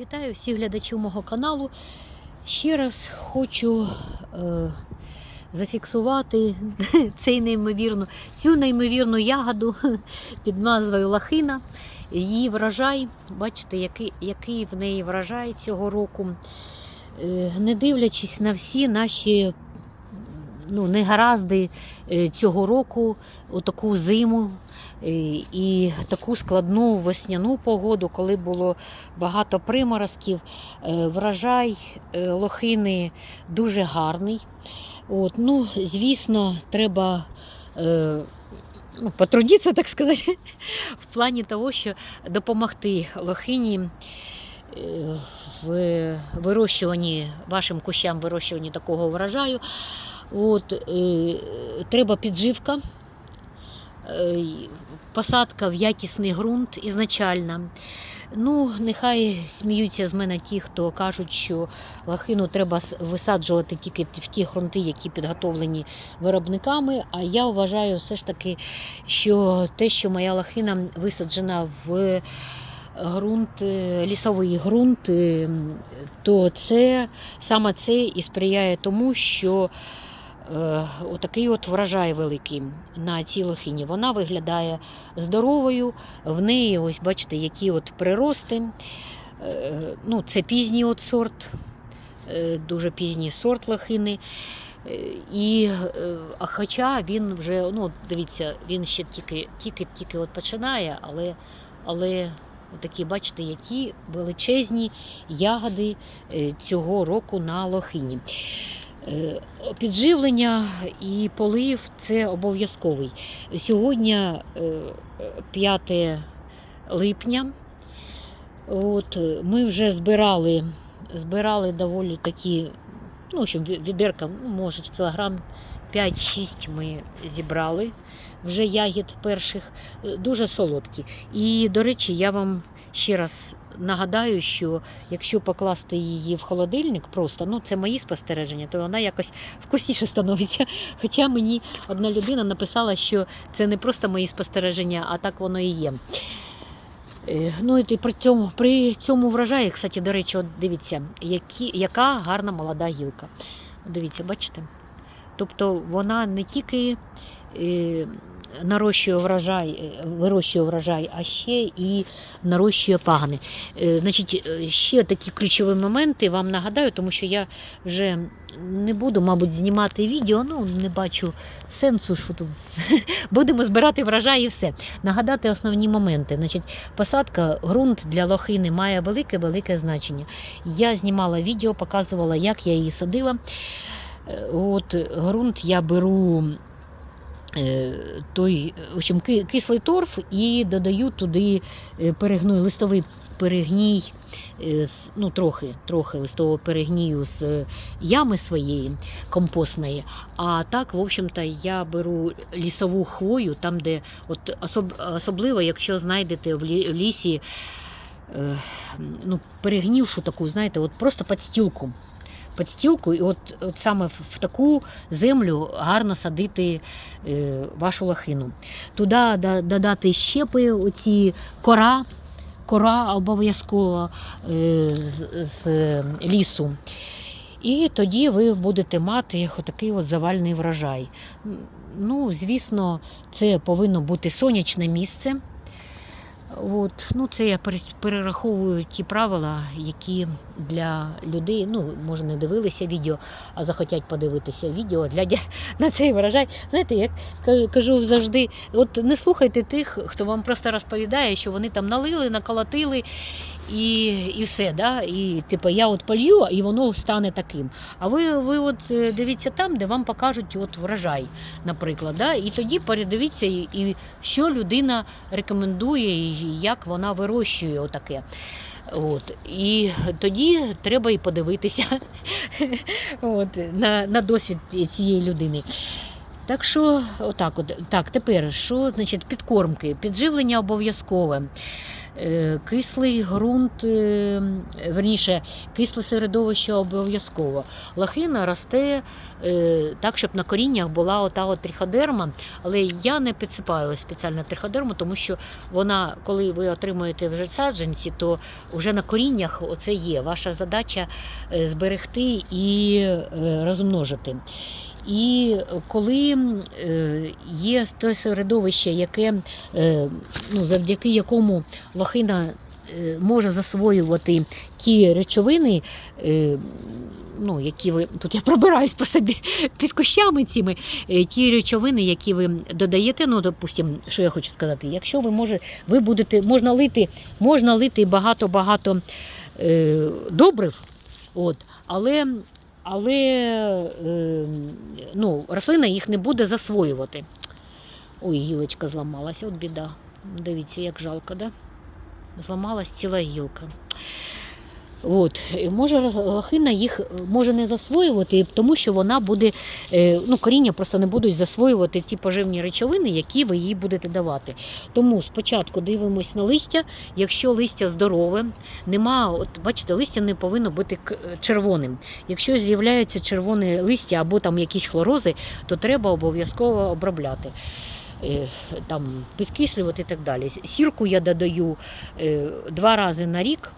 Вітаю всіх глядачів мого каналу. Ще раз хочу е, зафіксувати цей неймовірну, цю неймовірну ягоду під назвою Лахина. Її врожай, бачите, який, який в неї врожай цього року. Е, не дивлячись на всі наші ну, негаразди е, цього року, отаку зиму. Е, І таку складну весняну погоду, коли було багато приморозків. Е, Врожай е, лохини дуже гарний. От, ну, звісно, треба ну, потрудитися, так сказати, в плані того, що допомогти лохині в вирощуванні, вашим кущам вирощуванні такого врожаю. От, е, треба підживка. Посадка в якісний ґрунт ізначально. Ну, нехай сміються з мене ті, хто кажуть, що лахину треба висаджувати тільки в ті ґрунти, які підготовлені виробниками. А я вважаю все ж таки, що те, що моя лахина висаджена в ґрунт, е, лісовий ґрунт, е, то це саме це і сприяє тому, що е, отакий от врожай великий на цій лохині. Вона виглядає здоровою, в неї, ось бачите, які от прирости. Е, ну, це пізній от сорт, е, дуже пізній сорт лохини. Е, І, е, а хоча він вже, ну, дивіться, він ще тільки, тільки, тільки от починає, але, але такі, бачите, які величезні ягоди е, цього року на лохині. Е, Підживлення і полив це обов'язковий. Сьогодні е, 5 липня. От, е, ми вже збирали, збирали доволі такі, ну, ві- відерка, ну, може, кілограм 5-6 ми зібрали вже ягід перших, е, дуже солодкі. І, до речі, я вам ще раз нагадаю, що якщо покласти її в холодильник, просто ну це мої спостереження, то вона якось вкусніше становиться. Хоча мені одна людина написала, що це не просто мої спостереження, а так воно і є. Е, Ну і при цьому, при цьому врожаї, кстати, до речі, от дивіться, які, яка гарна молода гілка. Дивіться, бачите? Тобто вона не тільки е, нарощує врожай, е, вирощує врожай, а ще і нарощує пагани. Е, Значить, е, ще такі ключові моменти вам нагадаю, тому що я вже не буду, мабуть, знімати відео, ну не бачу сенсу, що тут будемо збирати врожай і все. Нагадати основні моменти. Значить, посадка, ґрунт для лохини має велике-велике значення. Я знімала відео, показувала, як я її садила. От ґрунт я беру той, в общем, кислий торф і додаю туди е, листовий перегній, е, ну трохи, трохи листового перегнію з е, ями своєї компостної. А так, в общем-то, я беру лісову хвою, там, де от особ, особливо, якщо знайдете в лісі е, ну, перегнівшу таку, знаєте, от просто підстілку. Підстілку, і от, от саме в, таку землю гарно садити е, вашу лохину. Туди додати щепи, оці кора, кора обов'язково е, з, з лісу. І тоді ви будете мати отакий от завальний врожай. Ну, звісно, це повинно бути сонячне місце. От, ну, це я пере- перераховую ті правила, які для людей, ну, може, не дивилися відео, а захотять подивитися відео, глядя на цей врожай. Знаєте, як ка- кажу завжди, от не слухайте тих, хто вам просто розповідає, що вони там налили, наколотили і, і все. Да? І типу, я от полью, і воно стане таким. А ви, ви от е, дивіться там, де вам покажуть от врожай, наприклад. Да? І тоді передивіться, і, і що людина рекомендує, і як вона вирощує отаке. От. І тоді треба і подивитися от, на, на досвід цієї людини. Так що, отак, от, так, тепер, що значить підкормки, підживлення обов'язкове. Е, кислий ґрунт, е, верніше, кисле середовище обов'язково. Лохина росте е, так, щоб на коріннях була ота от триходерма, але я не підсипаю спеціально триходерму, тому що вона, коли ви отримуєте вже саджанці, то вже на коріннях оце є. Ваша задача зберегти і розмножити. І коли е, є те середовище, яке, е, ну, завдяки якому лохина е, може засвоювати ті речовини, ну, які ви тут я пробираюсь по собі під кущами цими, ті речовини, які ви додаєте, ну, допустим, що я хочу сказати, якщо ви може, ви будете, можна лити, можна лити багато-багато добрив, от, але але е, ну, рослина їх не буде засвоювати. Ой, гілочка зламалася, от біда. Дивіться, як жалко, да? Зламалась ціла гілка. От. Може лохина їх може не засвоювати, тому що вона буде, е, ну, коріння просто не будуть засвоювати ті поживні речовини, які ви їй будете давати. Тому спочатку дивимось на листя. Якщо листя здорове, нема, от бачите, листя не повинно бути червоним. Якщо з'являється червоне листя або там якісь хлорози, то треба обов'язково обробляти. Е, Там підкислювати і так далі. Сірку я додаю е, два рази на рік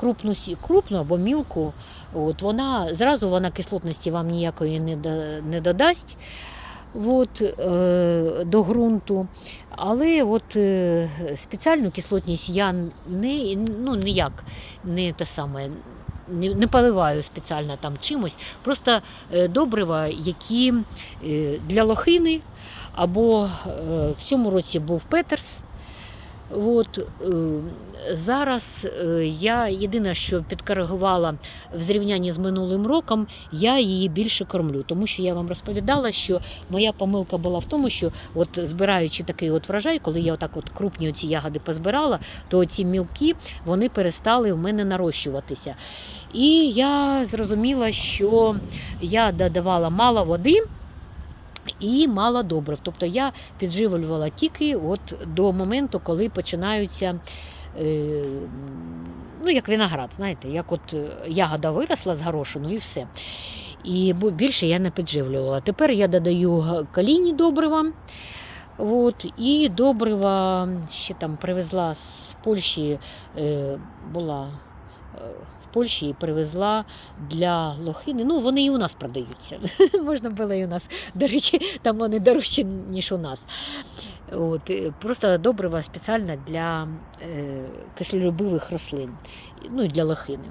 крупну, крупну або мілку. От, вона, зразу вона кислотності вам ніякої не, не додасть от, е, до ґрунту. Але от, е, спеціальну кислотність я не, ну, ніяк не те саме. Не, не поливаю спеціально там чимось, просто е, добрива, які е, для лохини, або е, в цьому році був Петерс, От, е, зараз е, я єдине, що підкоригувала в зрівнянні з минулим роком, я її більше кормлю. Тому що я вам розповідала, що моя помилка була в тому, що от збираючи такий от врожай, коли я отак от крупні оці ягоди позбирала, то ці мілки вони перестали в мене нарощуватися. І я зрозуміла, що я додавала мало води. І мало добрив. Тобто я підживлювала тільки от до моменту, коли починаються, е, ну, як виноград, знаєте, як от е, ягода виросла з горошину і все. І більше я не підживлювала. Тепер я додаю калійні добрива. От, і добрива ще там привезла з Польщі, е, була Польщі і привезла для лохини. Ну, вони і у нас продаються. Можна було і у нас. До речі, там вони дорожчі, ніж у нас. От, е, просто добрива спеціально для е, кислолюбивих рослин, ну і для лохини.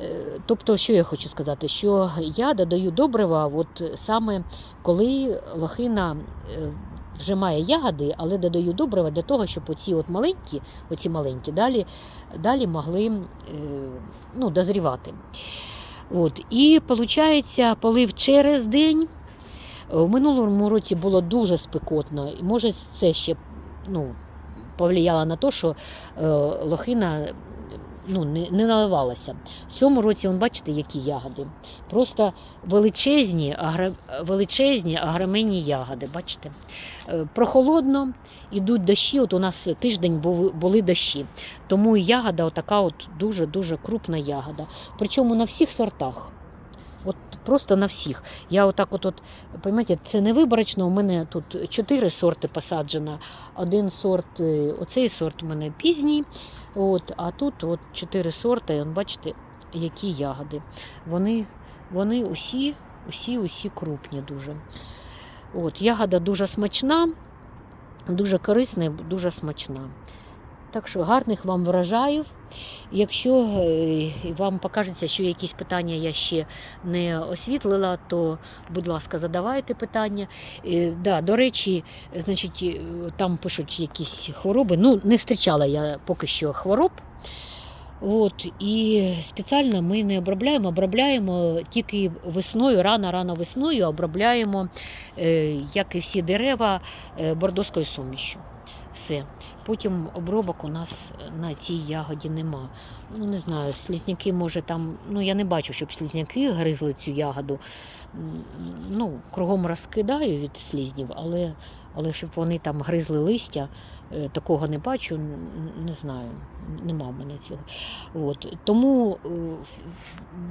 Е, Тобто, що я хочу сказати, що я додаю добрива, от саме коли лохина е, вже має ягоди, але додаю добрива для того, щоб оці от маленькі, оці маленькі далі, далі могли е, ну, дозрівати. От. І виходить, полив через день. У минулому році було дуже спекотно, і може це ще ну, повлияло на те, що е, лохина ну, не, не наливалася. В цьому році, он, бачите, які ягоди. Просто величезні, агр... величезні агроменні ягоди. Бачите? Е, Прохолодно, йдуть дощі. От у нас тиждень були дощі. Тому ягода отака от дуже-дуже крупна ягода. Причому на всіх сортах. От просто на всіх. Я отак от, от поймете, це не виборочно. У мене тут чотири сорти посаджено. Один сорт, е, оцей сорт у мене пізній. От, а тут от чотири сорти, і бачите, які ягоди. Вони, вони усі, усі, усі крупні дуже. От, ягода дуже смачна, дуже корисна, і дуже смачна. Так що гарних вам врожаїв. Якщо е, вам покажеться, що якісь питання я ще не освітлила, то, будь ласка, задавайте питання. Е, Да, до речі, значить, е, там пишуть якісь хвороби. Ну, не зустрічала я поки що хвороб. От, і спеціально ми не обробляємо, обробляємо тільки весною, рано-рано весною обробляємо, як і всі дерева, бордоською сумішю. Все. Потім обробок у нас на цій ягоді нема. Ну, не знаю, слізняки, може, там. Ну, я не бачу, щоб слізняки гризли цю ягоду. Ну, кругом розкидаю від слізнів, але, але щоб вони там гризли листя, е, такого не бачу, не знаю, нема в мене цього. От. Тому е,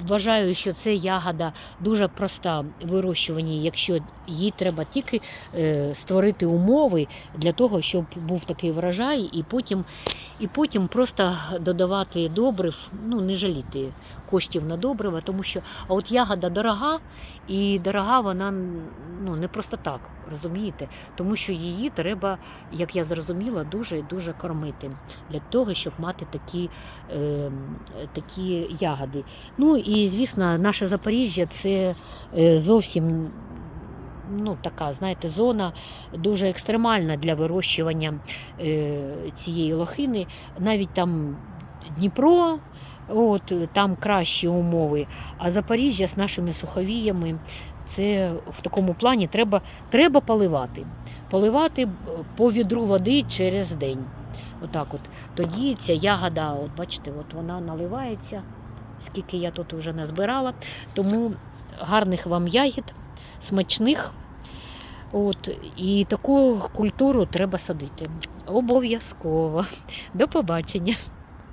вважаю, що це ягода дуже проста в вирощуванні, якщо їй треба тільки е, створити умови для того, щоб був такий врожай, і потім, і потім просто додавати добрив, ну не жаліти коштів на добрива, тому що а от ягода дорога, і дорога вона ну, не просто так, розумієте? Тому що її треба, як я зрозуміла, дуже і дуже кормити для того, щоб мати такі, е, такі ягоди. Ну і звісно, наше Запоріжжя це е, зовсім. Ну, така, знаєте, зона дуже екстремальна для вирощування е, цієї лохини. Навіть там Дніпро, от, там кращі умови. А Запоріжжя з нашими суховіями це в такому плані треба, треба поливати. Поливати по відру води через день. Отак от. Тоді ця ягода, от бачите, от вона наливається, скільки я тут вже назбирала. Тому гарних вам ягід, смачних. От, і таку культуру треба садити. Обов'язково. До побачення.